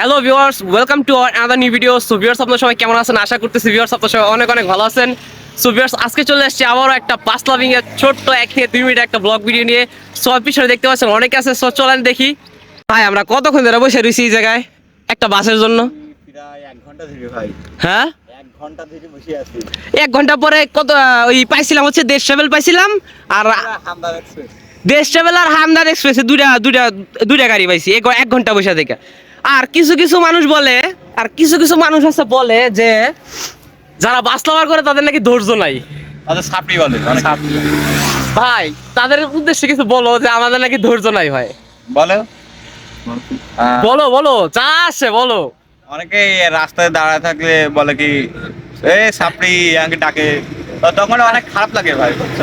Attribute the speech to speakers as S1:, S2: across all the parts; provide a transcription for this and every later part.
S1: Hello viewers welcome to another new video so viewers আপনারা সবাই কেমন আছেন? আশা করতেছি ভিউয়ার্স আপনারা সবাই অনেক অনেক ভালো আছেন। সো ভিউয়ার্স আজকে চলে আসছি আবারও একটা পাস লাভিং এর ছোট্ট এক থেকে দুই মিনিট একটা ব্লগ ভিডিও নিয়ে। সো পিছনে দেখতে পাচ্ছেন অনেকে আছে। সো চলেন দেখি। ভাই আমরা কতক্ষণ ধরে বসে রয়েছি এই জায়গায়? একটা বাসের জন্য। হ্যাঁ?
S2: এক
S1: ঘণ্টা পরে কত ওই পাইছিলাম হচ্ছে দেশ ট্রাভেল পাইছিলাম। আর দেশ ট্রাভেল আর হামদার এক্সপ্রেসে দুইটা দুইটা দুইটা গাড়ি পাইছি। এক এক ঘণ্টা বসে থেকে। আর কিছু কিছু মানুষ বলে আর কিছু কিছু মানুষ আছে বলে যে যারা বাস লাভার করে তাদের নাকি ধৈর্য নাই।
S2: তাদের সাপড়ি বলে
S1: ভাই তাদের উদ্দেশ্যে কিছু বলো যে আমাদের নাকি ধৈর্য নাই ভাই।
S2: বলো।
S1: বলো বলো যা আসে বলো।
S2: অনেকে রাস্তায় দাঁড়ায় থাকলে বলে কি এ সাপড়ি আমাকে ডাকে। তখন অনেক খারাপ লাগে ভাই বুঝছ?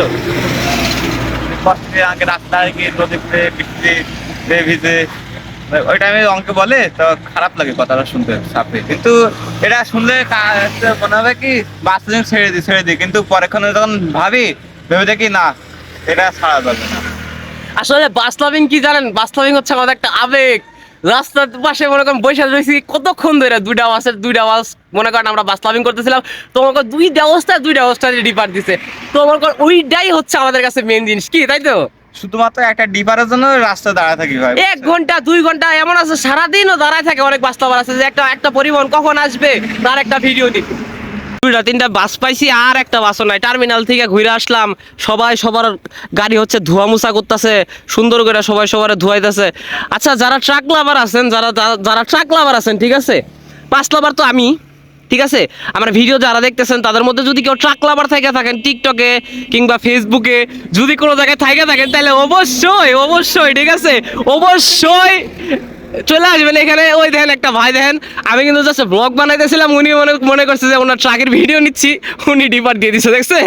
S2: কষ্টে রাস্তায় গিয়ে রোদে বৃষ্টি ভিজে ওই টাইমে অঙ্কে বলে, তো খারাপ লাগে কথাটা শুনতে সাপড়ি কিন্তু এটা শুনলে মনে হবে কি, বাস ছেড়ে দিই ছেড়ে দিই। কিন্তু যখন ভাবি, ভেবে দেখি না, এটা ছাড়া যাবে না।
S1: আসলে বাস লাভিং কি জানেন? বাস লাভিং হচ্ছে আমাদের একটা আবেগ। রাস্তার পাশে মনে করেন বসে রয়েছি কতক্ষণ ধরে? দুইটা বাসের, দুইটা বাস, মনে করেন আমরা বাস লাভিং করতেছিলাম, তো মনে করেন দুইটা অবস্থায় দুইটা অবস্থায় ডিপার দিছে। তো মনে ওইটাই হচ্ছে আমাদের কাছে মেন জিনিস। কি, তাই তো?
S2: শুধুমাত্র একটা ডিপারের জন্য রাস্তা দাঁড়ায় থাকি ভাই
S1: এক ঘণ্টা দুই ঘণ্টা এমন আছে সারাদিনও দাঁড়ায় থাকে অনেক বাস আছে যে একটা একটা পরিবহন কখন আসবে তার একটা ভিডিও দিই দুইটা তিনটা বাস পাইছি আর একটা বাসও নাই। টার্মিনাল থেকে ঘুরে আসলাম সবাই সবার গাড়ি হচ্ছে ধোয়া মুছা করতেছে সুন্দর করে সবাই সবার ধোয়াইতেছে। আচ্ছা যারা ট্রাক লাভার আছেন যারা যারা- যারা ট্রাক লাভার আছেন ঠিক আছে? পাঁচ লাভার তো আমি। ঠিক আছে? আমার ভিডিও যারা দেখতেছেন, তাদের মধ্যে যদি কেউ ট্রাক লাভার থেকে থাকেন টিকটকে কিংবা ফেসবুকে যদি কোনো জায়গায় থেকে থাকেন তাহলে অবশ্যই অবশ্যই, ঠিক আছে? অবশ্যই চলে আসবেন এখানে। ওই দেখেন একটা ভাই দেখেন, আমি কিন্তু জাস্ট ব্লগ বানাইতেছিলাম, উনি মনে মনে করছে যে ওনার ট্রাকের ভিডিও নিচ্ছি, উনি ডিপার দিয়ে দিচ্ছে দেখছে?